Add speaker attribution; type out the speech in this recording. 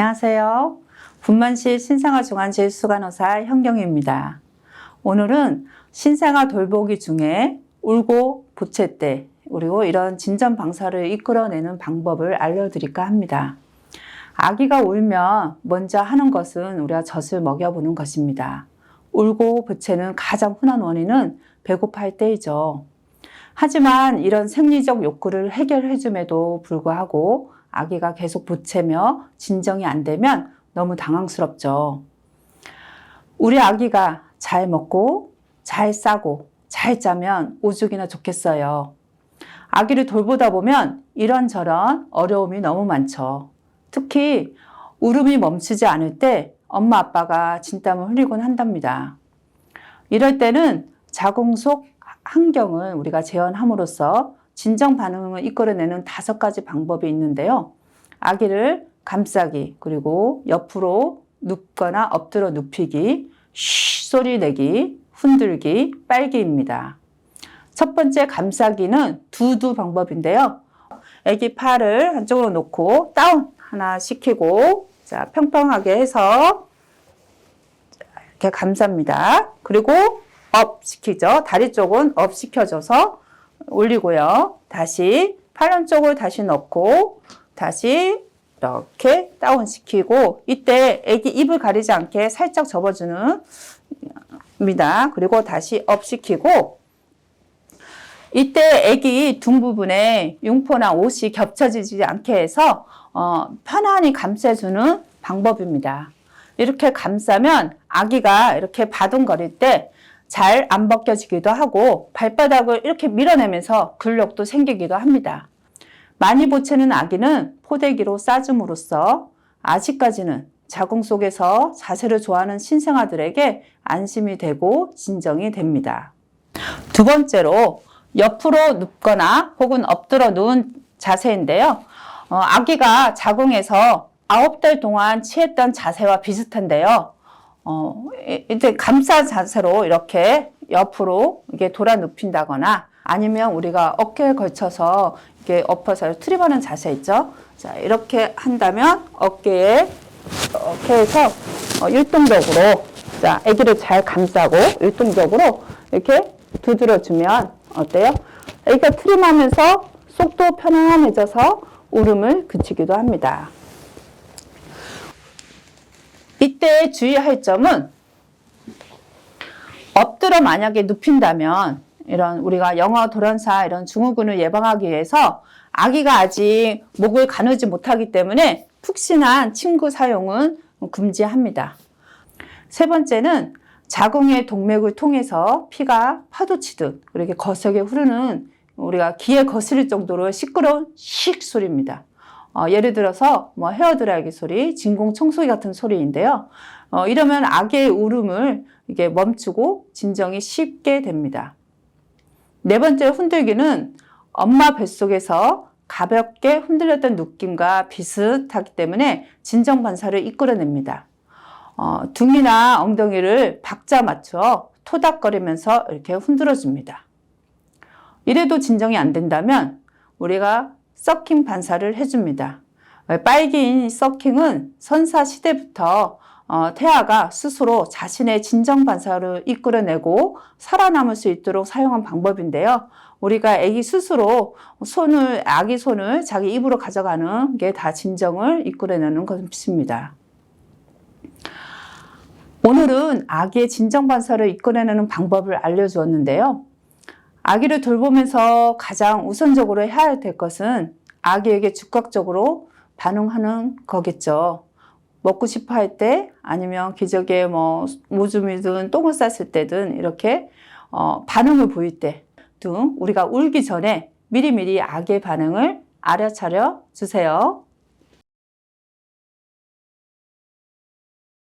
Speaker 1: 안녕하세요. 분만시 신생아 중환제 수간호사 현경입니다. 오늘은 신생아 돌보기 중에 울고 보채 때 그리고 이런 진전 방사를 이끌어내는 방법을 알려드릴까 합니다. 아기가 울면 먼저 하는 것은 우리가 젖을 먹여보는 것입니다. 울고 보채는 가장 흔한 원인은 배고파할 때이죠. 하지만 이런 생리적 욕구를 해결해줌에도 불구하고 아기가 계속 보채며 진정이 안 되면 너무 당황스럽죠. 우리 아기가 잘 먹고 잘 싸고 잘 짜면 오죽이나 좋겠어요. 아기를 돌보다 보면 이런저런 어려움이 너무 많죠. 특히 울음이 멈추지 않을 때 엄마 아빠가 진땀을 흘리곤 한답니다. 이럴 때는 자궁 속 환경을 우리가 재현함으로써 진정 반응을 이끌어내는 다섯 가지 방법이 있는데요. 아기를 감싸기, 그리고 옆으로 눕거나 엎드려 눕히기, 쉬 소리 내기, 흔들기, 빨기입니다. 첫 번째 감싸기는 두두 방법인데요. 아기 팔을 한쪽으로 놓고 다운 하나 시키고 자 평평하게 해서 이렇게 감쌉니다. 그리고 업 시키죠. 다리 쪽은 업 시켜줘서 올리고요. 다시 팔 한쪽을 다시 넣고 다시 이렇게 다운 시키고 이때 애기 입을 가리지 않게 살짝 접어주는 입니다. 그리고 다시 업 시키고 이때 애기 등 부분에 융포나 옷이 겹쳐지지 않게 해서 어, 편안히 감싸주는 방법입니다. 이렇게 감싸면 아기가 이렇게 바둥거릴 때 잘 안 벗겨지기도 하고 발바닥을 이렇게 밀어내면서 근력도 생기기도 합니다. 많이 보채는 아기는 포대기로 싸줌으로써 아직까지는 자궁 속에서 자세를 좋아하는 신생아들에게 안심이 되고 진정이 됩니다. 두 번째로 옆으로 눕거나 혹은 엎드려 누운 자세인데요. 어, 아기가 자궁에서 아홉 달 동안 취했던 자세와 비슷한데요. 어, 이- 이제 감싸 자세로 이렇게 옆으로 이게 돌아 눕힌다거나 아니면 우리가 어깨에 걸쳐서 이렇게 엎어서 트림하는 자세 있죠? 자, 이렇게 한다면 어깨에 이렇게 해서 어, 율동적으로 자, 아기를 잘 감싸고 율동적으로 이렇게 두드려주면 어때요? 아기가 트림하면서 속도 편안해져서 울음을 그치기도 합니다. 이때 주의할 점은 엎드려 만약에 눕힌다면 이런 우리가 영어 돌연사 이런 증후군을 예방하기 위해서 아기가 아직 목을 가누지 못하기 때문에 푹신한 침구 사용은 금지합니다. 세 번째는 자궁의 동맥을 통해서 피가 파도치듯 이렇게 거세게 흐르는 우리가 귀에 거슬릴 정도로 시끄러운 씩 소리입니다. 어, 예를 들어서 뭐 헤어드라이기 소리, 진공 청소기 같은 소리인데요. 어, 이러면 아기의 울음을 이게 멈추고 진정이 쉽게 됩니다. 네 번째 흔들기는 엄마 뱃속에서 가볍게 흔들렸던 느낌과 비슷하기 때문에 진정 반사를 이끌어냅니다. 어, 등이나 엉덩이를 박자 맞춰 토닥거리면서 이렇게 흔들어 줍니다. 이래도 진정이 안 된다면 우리가 서킹 반사를 해줍니다. 빨기인 서킹은 선사 시대부터 어, 태아가 스스로 자신의 진정 반사를 이끌어내고 살아남을 수 있도록 사용한 방법인데요. 우리가 아기 스스로 손을 아기 손을 자기 입으로 가져가는 게 다 진정을 이끌어내는 것입니다. 오늘은 아기의 진정 반사를 이끌어내는 방법을 알려주었는데요. 아기를 돌보면서 가장 우선적으로 해야 될 것은 아기에게 즉각적으로 반응하는 거겠죠. 먹고 싶어 할 때 아니면 기저귀에 뭐 오줌이든 똥을 쌌을 때든 이렇게 어, 반응을 보일 때 등 우리가 울기 전에 미리미리 아기의 반응을 알아차려 주세요.